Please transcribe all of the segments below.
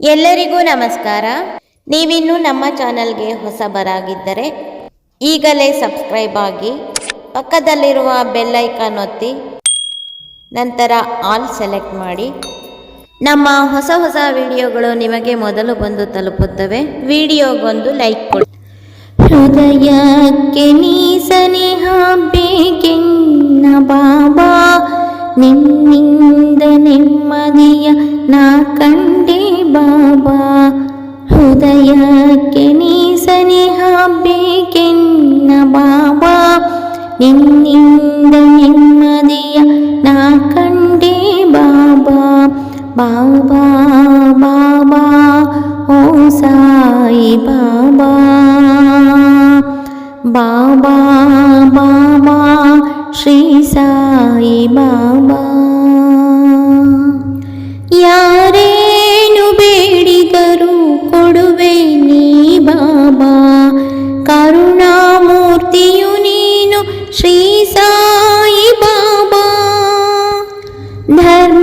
ಎಲ್ಲರಿಗೂ ನಮಸ್ಕಾರ. ನೀವಿನ್ನು ನಮ್ಮ ಚಾನಲ್ಗೆ ಹೊಸಬರಾಗಿದ್ದರೆ ಈಗಲೇ ಸಬ್ಸ್ಕ್ರೈಬ್ ಆಗಿ ಪಕ್ಕದಲ್ಲಿರುವ ಬೆಲ್ಲೈಕಾನ್ ಒತ್ತಿ ನಂತರ ಆಲ್ ಸೆಲೆಕ್ಟ್ ಮಾಡಿ. ನಮ್ಮ ಹೊಸ ಹೊಸ ವಿಡಿಯೋಗಳು ನಿಮಗೆ ಮೊದಲು ಬಂದು ತಲುಪುತ್ತವೆ. ವಿಡಿಯೋಗೊಂದು ಲೈಕ್ ಕೊಡಿ. ಹೃದಯಕ್ಕೆ ನೀ ಸನಿಹ ಬೇಕೆನ್ನ ಬಾಬಾ, ನಿನ್ನಿಂದ ನೆಮ್ಮದಿಯ ನಾ ಕಂಡೆ ಬಾಬಾ ಹೃದಯಕ್ಕೆ ನೀ ಸನಿಹ ಬೇಕೆನ್ನ ಬಾಬಾ ನಿನ್ನಿಂದ ನೆಮ್ಮದಿಯ ನಾ ಕಂಡೆ ಬಾಬಾ ಬಾಬಾ ಬಾಬಾ ಓ ಸಾಯಿ ಬಾಬಾ ಬಾಬಾ ಬಾಬಾ ಶ್ರೀ ಸಾಯಿ ಬಾಬಾ धर्म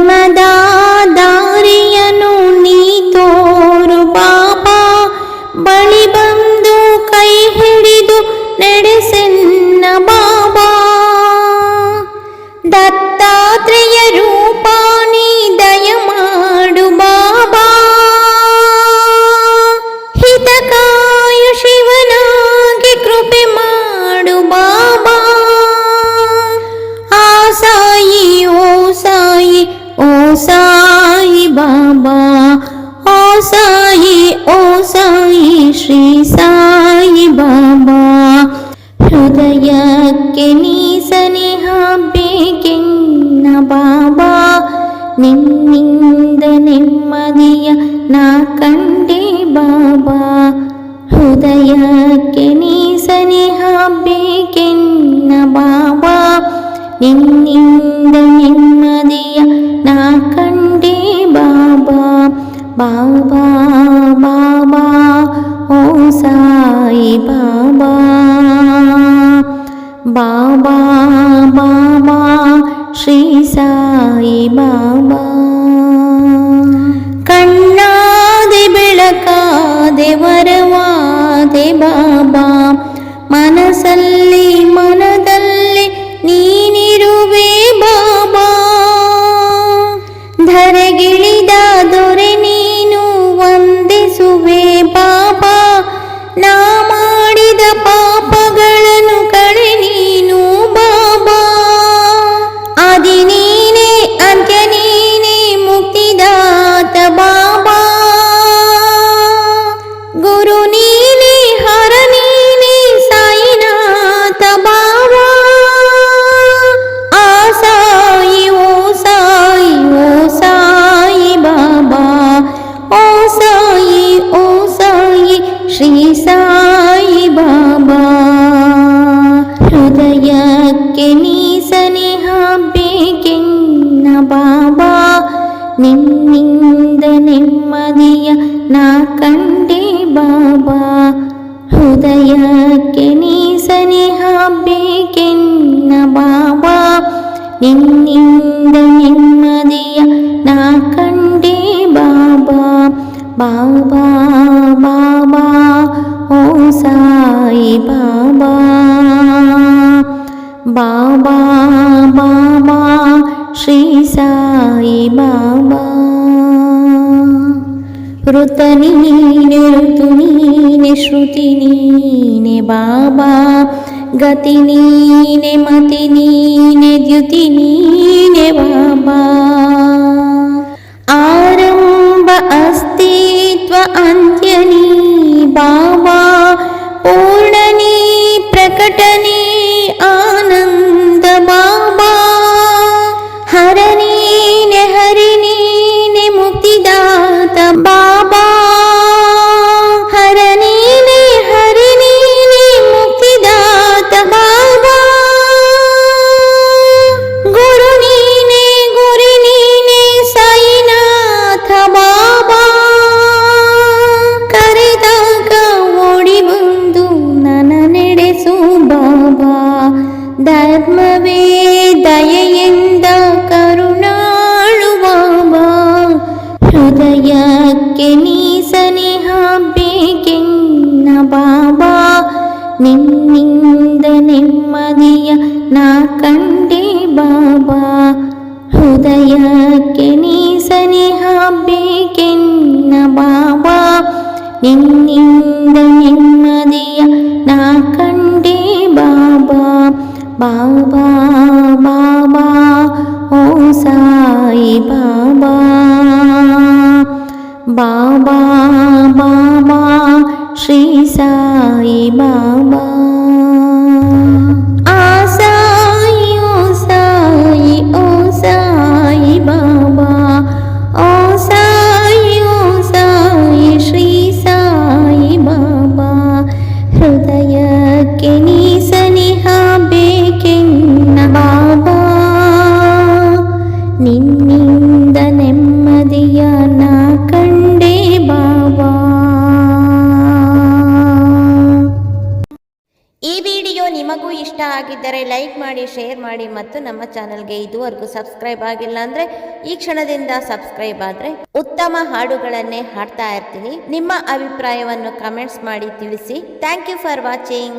ಶ್ರೀ ಸಾಯಿ ಬಾಬಾ ಹೃದಯಕ್ಕೆ ನೀ ಸನಿಹ ಬೇಕೆನ್ನ ಬಾಬಾ ನಿನ್ನಿಂದ ನೆಮ್ಮದಿಯ ನಾ ಬಾಬಾ ಶ್ರೀ ಸಾಯಿ ಬಾಬಾ ಕಣ್ಣಾದೆ ಬೆಳಕಾದೆ ವರವಾದೆ ಬಾಬಾ ಮನಸ್ಸಲ್ಲಿ ಮನದಲ್ಲಿ ನೀನಿರುವೆ ಬಾಬಾ. ಧರೆಗಿಳಿದ ದೊರೆ ನೀನು ವಂದಿಸುವೆ ಬಾಬಾ. ನಾ ಹೃದಯಕ್ಕೆ ನೀ ಸನಿಹ ಬೇಕೆನ್ನ ಬಾಬಾ. ನಿನ್ನಿಂದ ನೆಮ್ಮದಿಯ ನಾ ಕಂಡೆ ಬಾಬಾ. ಹೃದಯಕ್ಕೆ ನೀ ಸನಿಹ ಬೇಕೆನ್ನ ಬಾಬಾ. ನಿನ್ನಿಂದ ನೆಮ್ಮದಿಯ ನಾ ಕಂಡೆ ಬಾಬಾ. ಬಾಬಾ ಬಾಬಾ, ಓ ಸಾಯಿ ಬಾಬಾ. बाबा बाबा श्री साई बाबा। ऋतनीने ऋतु श्रुतिनी बाबा। गतिनीने मतिनीने द्युतिनीने बाबा। आरम्भ अस्ति त्व अन्त्यनी बाबा। ನೀ ಸನಿಹ ಬೇಕೆನ್ನ ಬಾಬಾ. ನಿನ್ನಿಂದ ನೆಮ್ಮದಿಯ ನಾ ಕಂಡೆ ಬಾಬಾ. ಹೃದಯಕ್ಕೆ ನೀ ಸನಿಹ ಬೇಕೆನ್ನ ಬಾಬಾ. ನಿನ್ನಿಂದ ನೆಮ್ಮದಿಯ ನಾ ಕಂಡೆ ಬಾಬಾ. ಬಾಬಾ ಸಾಯಿ ಲೈಕ್ ಮಾಡಿ ಶೇರ್ ಮಾಡಿ ಮತ್ತು ನಮ್ಮ ಚಾನಲ್ಗೆ ಇದುವರೆಗೂ ಸಬ್ಸ್ಕ್ರೈಬ್ ಆಗಿಲ್ಲ ಅಂದರೆ ಈ ಕ್ಷಣದಿಂದ ಸಬ್ಸ್ಕ್ರೈಬ್ ಆದರೆ ಉತ್ತಮ ಹಾಡುಗಳನ್ನೇ ಹಾಡ್ತಾ ಇರ್ತೀನಿ. ನಿಮ್ಮ ಅಭಿಪ್ರಾಯವನ್ನು ಕಮೆಂಟ್ಸ್ ಮಾಡಿ ತಿಳಿಸಿ. Thank you for watching